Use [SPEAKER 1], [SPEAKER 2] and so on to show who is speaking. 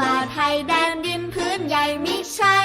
[SPEAKER 1] ว่าไทยแดนดินพื้นใหญ่มิใช่